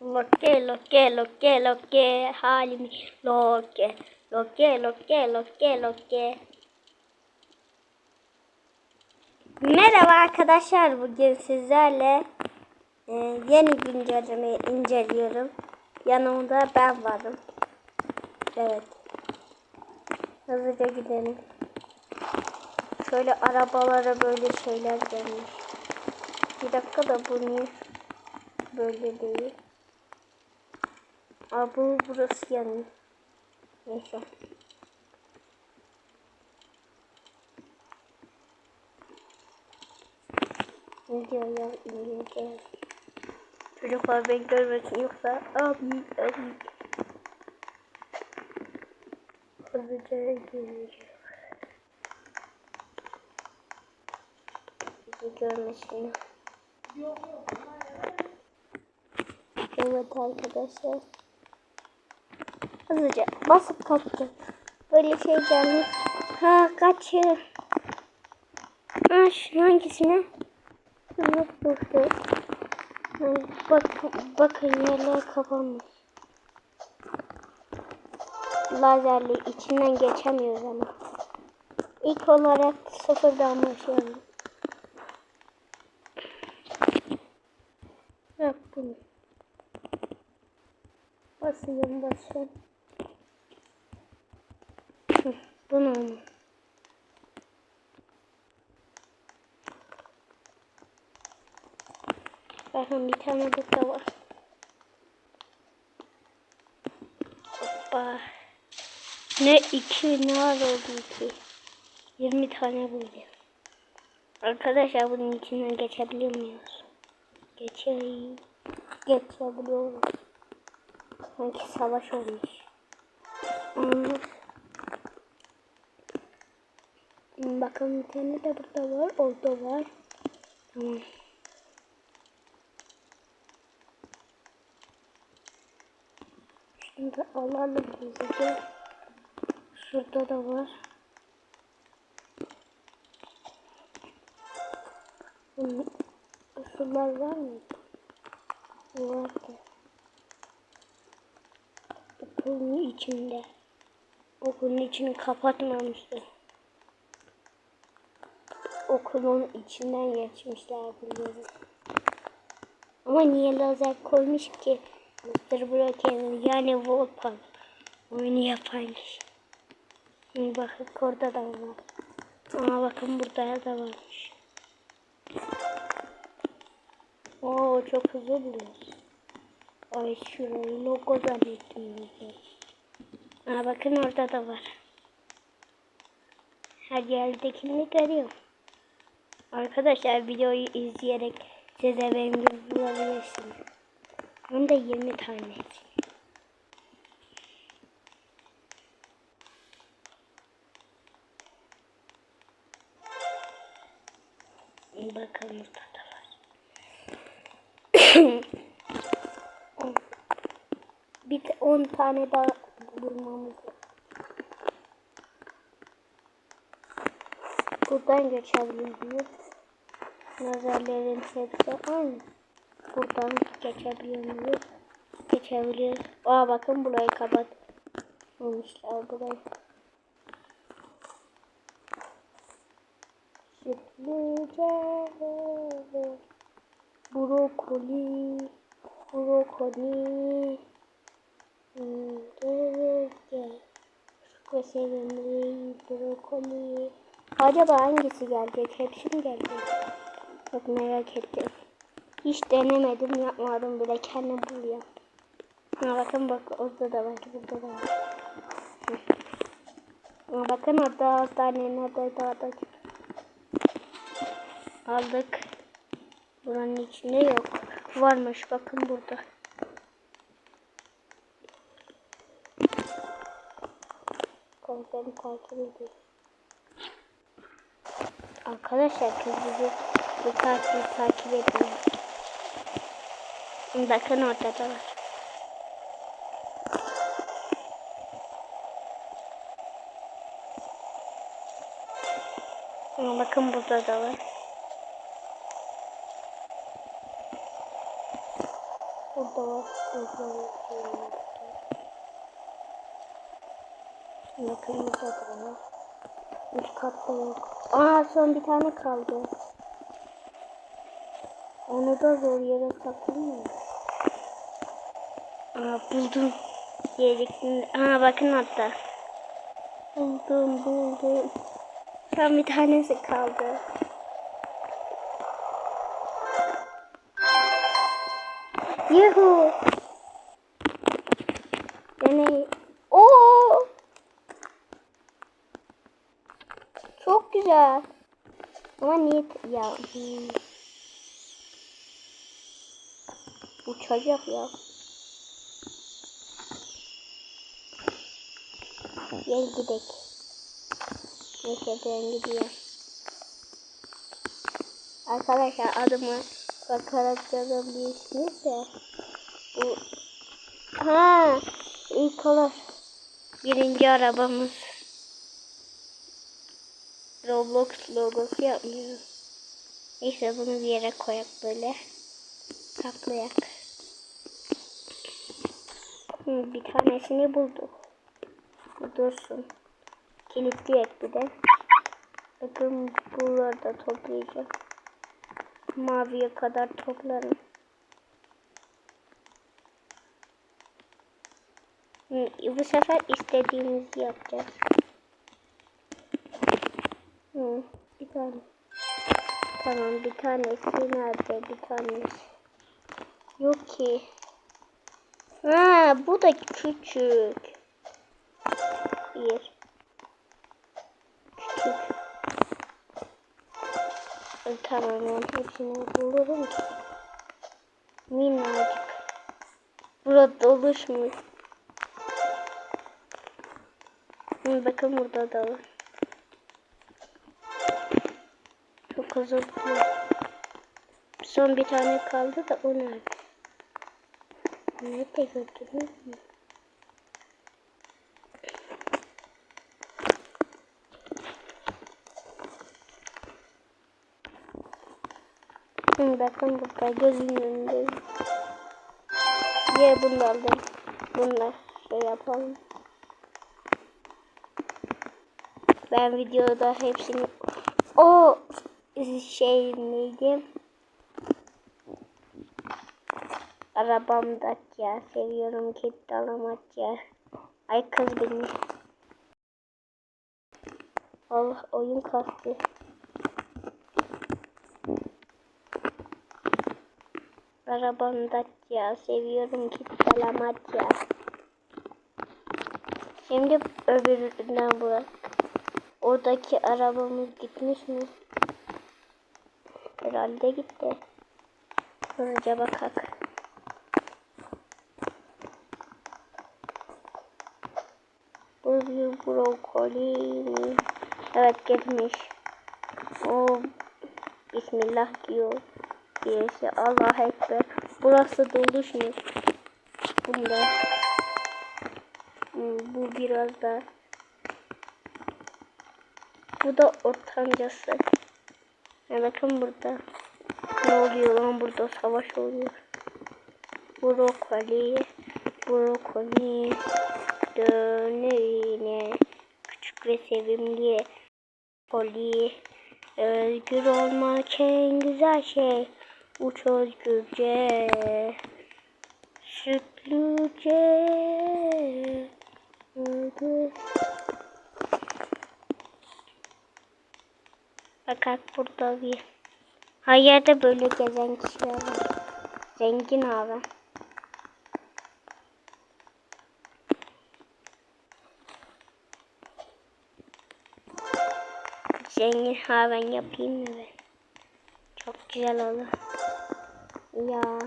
Loke loke loke loke halimi loke loke loke loke loke Merhaba arkadaşlar bugün sizlerle e, yeni güncellemeyi inceliyorum. Yanımda ben varım. Evet. Hızlıca gidelim. Şöyle arabalara böyle şeyler gelmiş. Bir dakika da bu niye böyle değil? Aa bu burası yanıyor. Neyse. Ne diyor ya? İngilizce. Çocuklar beni görmesin yoksa abi abi. Hızlıca gireceğim. Bizi görmesin. Evet arkadaşlar. Hızlıca basıp kaçacağım. Böyle şey gelmiş. Ha kaçıyor. Ha şu hangisine? Yok. Ha, Bak, bakın yerler kapanmış. Lazerle içinden geçemiyoruz ama. İlk olarak sıfırdan başlayalım. Yap bunu. Basıyorum basıyorum. Hı, Bunu mu? Bakın bir tane burada var. Hoppa. Ne iki ne var oldu iki. 20 tane buldum. Arkadaşlar bunun içinden geçebiliyor muyuz? Geçeyim. Geçebiliyoruz. Sanki savaş olmuş. Anladım. Bakın bir tane de burada var. Orada var. Tamam. Şimdi alalım hızlıca. Şurada da var. Şunlar var mı? Vardı. Okulun içinde. Okulun içini kapatmamıştı. Okulun içinden geçmişler biliyorum. Ama niye lazer koymuş ki? Mr. Broken yani Wolfpack oyunu yapan kişi. Şimdi bakın orada da var. Ama bakın burada da varmış. Oo çok hızlı buluyoruz. Ay şurayı logo zannettim. Aa bakın orada da var. Her yerdekini görüyorum. Arkadaşlar videoyu izleyerek size benim gibi bulabilirsiniz. Hem de 20 tane. Bakalım burada da var. Bir 10 tane daha bulmamız lazım. Buradan geçebiliyoruz. Nazarların hepsi aynı. Buradan geçebiliyor muyuz? Geçebiliyoruz. Aa bakın burayı kapat. Olmuşlar burayı. Sütlüce brokoli brokoli çok sevimli brokoli acaba hangisi gelecek? Hepsi mi gelecek? Çok merak ettim. Hiç denemedim yapmadım bile. Kendim buluyorum. Ha bakın bak orada da var burada da var. Ha, bakın orada orada da da aldık. Buranın içinde yok. Varmış bakın burada. Komiserim takip ediyor. Arkadaşlar kız bizi bu takip ediyor. Bakın orada da var. Bakın burada da var. burada var. Burada var. Yakınımızda da var. Üst katta yok. Aa son bir tane kaldı. Onu da zor yere saklayayım Aa buldum. Diyecektim. Aa bakın hatta. Buldum buldum. Son bir tanesi kaldı. Yuhu. Yani Oo! Güzel. Ama niye ya? Hmm. Uçacak ya. Gel gidelim. Neyse ben gidiyorum. Arkadaşlar adımı bakarak yazabilirsiniz de. Bu ha ilk olarak birinci arabamız. Roblox logosu yapmıyor. Neyse bunu bir yere koyak böyle. Saklayak. Hı, bir tanesini bulduk. Bu dursun. Kilitleyek bir de. Bakın buraları da toplayacağım. Maviye kadar toplarım. Hı, bu sefer istediğimizi yapacağız. Hı, tane. Tamam bir tanesi nerede bir tanesi. Yok ki. Ha bu da küçük. Bir. Küçük. Tamam ben hepsini bulurum ki. Minnacık. Burada oluşmuş. Bakın burada da var. Dilerim. Son bir tane kaldı da o nerede? Nerede gördünüz mü? Bakın burada gözümün önünde. Ye bunu aldım. Bunlar şey yapalım. Ben videoda hepsini o şey neydi? Arabamda ya seviyorum kit alamak ya. Ay kız beni. Allah oyun kastı. Arabamda ya seviyorum kit alamak ya. Şimdi öbüründen bırak. Oradaki arabamız gitmiş mi? Herhalde gitti. Önce bakak. Bir brokoli? Evet gitmiş. O Bismillah diyor. Birisi Allah Ekber. Burası dolu şimdi. Bunda. Hmm, bu biraz da. Bu da ortancası. Ya bakın burada. Ne oluyor lan burada savaş oluyor. Brokoli. Brokoli. Dönerine. Küçük ve sevimli. Brokoli. Özgür olmak en güzel şey. Uç özgürce. Sütlüce. Özgür. Fakat burada bir her yerde böyle gezen kişiler var. Zengin abi. Zengin haven yapayım mı ben? Çok güzel olur. Ya.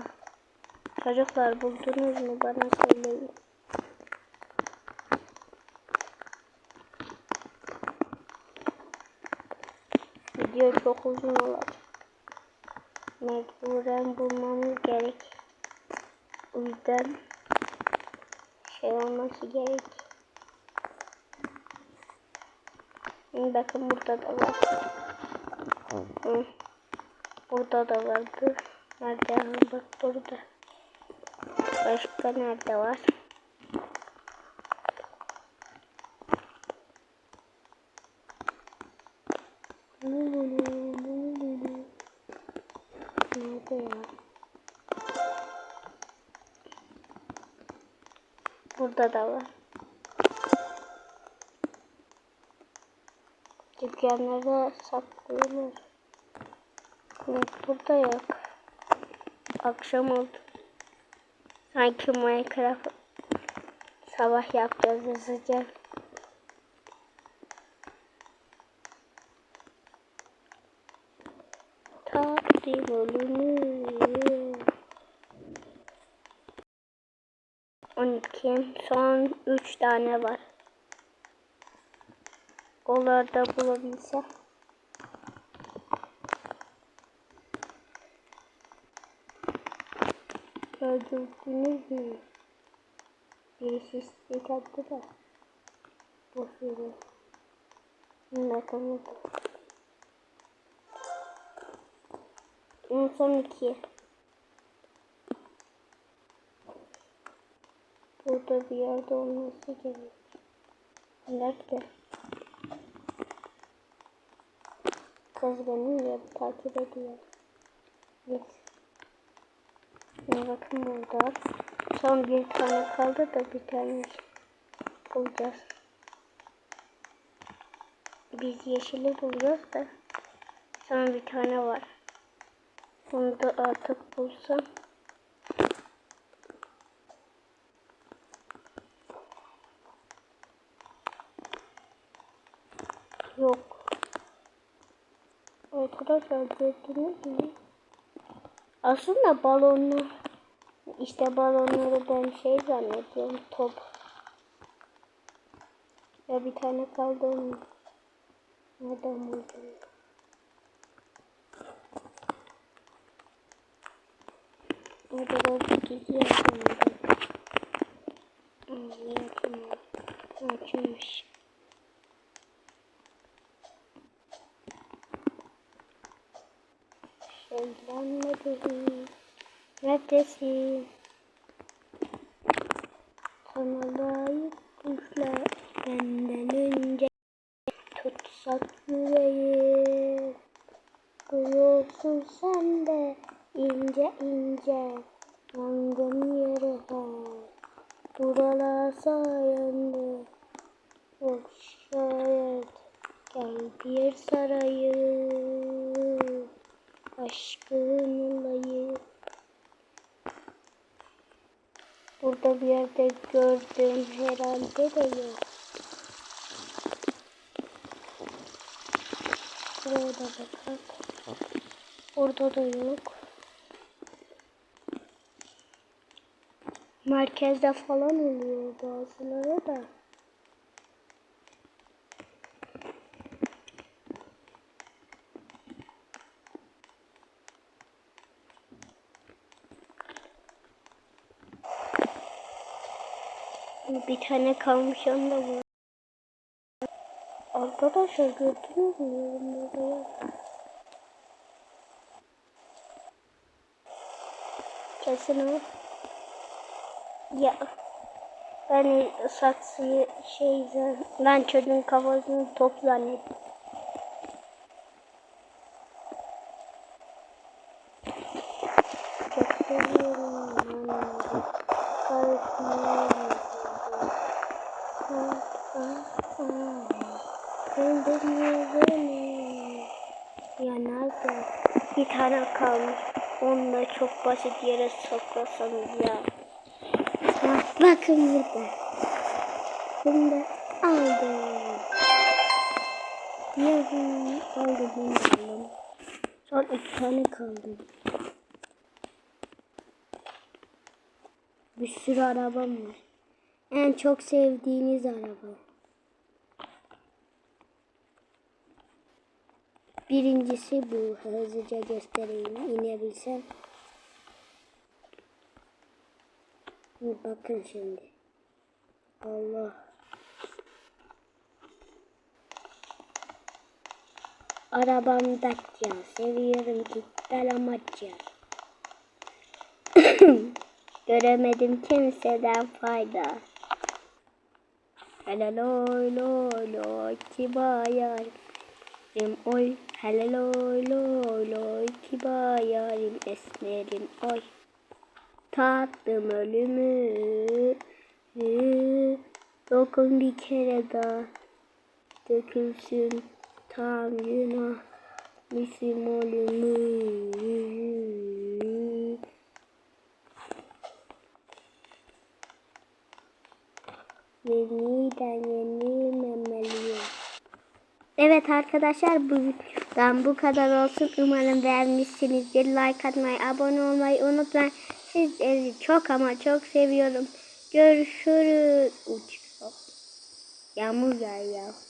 Çocuklar buldunuz mu bana söyleyin. Video çok uzun olacak. Mecburen bulmamız gerek. O yüzden şey olması gerek. Bakın burada da var. Hı. Burada da vardı. Nerede? Bak burada. Başka nerede var? Burada da var. Dükkanlarda saklıyorlar. Yok burada yok. Akşam oldu. Sanki Minecraft sabah yapacağız hızlıca. Takdim olunur. 12. Son 3 tane var. Onları da bulabilsem. Gördünüz mü? Birisi istek attı da. Boş verin. Bakalım. En son iki. Burada bir yerde olması gerek. Nerede? Kız beni ya takip ediyor. Evet. Şimdi bakın burada. Son bir tane kaldı da bir tane bulacağız. Biz yeşili buluyoruz da son bir tane var. Onu da artık bulsam. Yok. Arkadaşlar gördünüz mü? Aslında balonlar işte balonları ben şey zannediyorum top. Ya bir tane kaldı onun. Nereden buldum? Orada da gizli yapımda. Ne yapayım? Açılmış. Şeylenmedi. Neredesin? Sana layık kuşlar benden önce tutsak yüreği. Duyuyorsun sen de ince ince yangın yeri var. Buralar sayende yok şayet gel bir sarayı aşkın olayı. Burada bir yerde gördüm herhalde de yok. Buraya da bakalım. Orada da yok. Merkezde falan oluyor bazıları da. Bir tane kalmış onda bu. Arkadaşlar gördünüz mü yorumlarda ya? Kesin o. Ya ben saksıyı şey ben çocuğun kafasını top zannettim. Çok seviyorum onları. Karışmıyorum. Öldürmüyor beni. Ya nerede? Tane kalmış. Onu da çok basit yere soklasanız ya. Ha, bakın burada. Bunu da aldım. Yazın aldım bunu. Son iki tane kaldı. Bir sürü arabam var. En çok sevdiğiniz araba. Birincisi bu. Hızlıca göstereyim. inebilsem. Bakın şimdi. Allah. Arabam Dacia. Seviyorum ki Dalmacia. Göremedim kimseden fayda. Hele loy loy loy kibar yarim oy. Hele loy loy loy kibar yarim esmerim oy. Tattım ölümü. Dokun bir kere daha. Dökülsün tam günah. Bizim ölümü. Yeniden yenilemeliyim. Evet arkadaşlar bu videodan bu kadar olsun. Umarım beğenmişsinizdir. Like atmayı, abone olmayı unutmayın. Sizleri çok ama çok seviyorum. Görüşürüz. Uç. Yağmur yağıyor.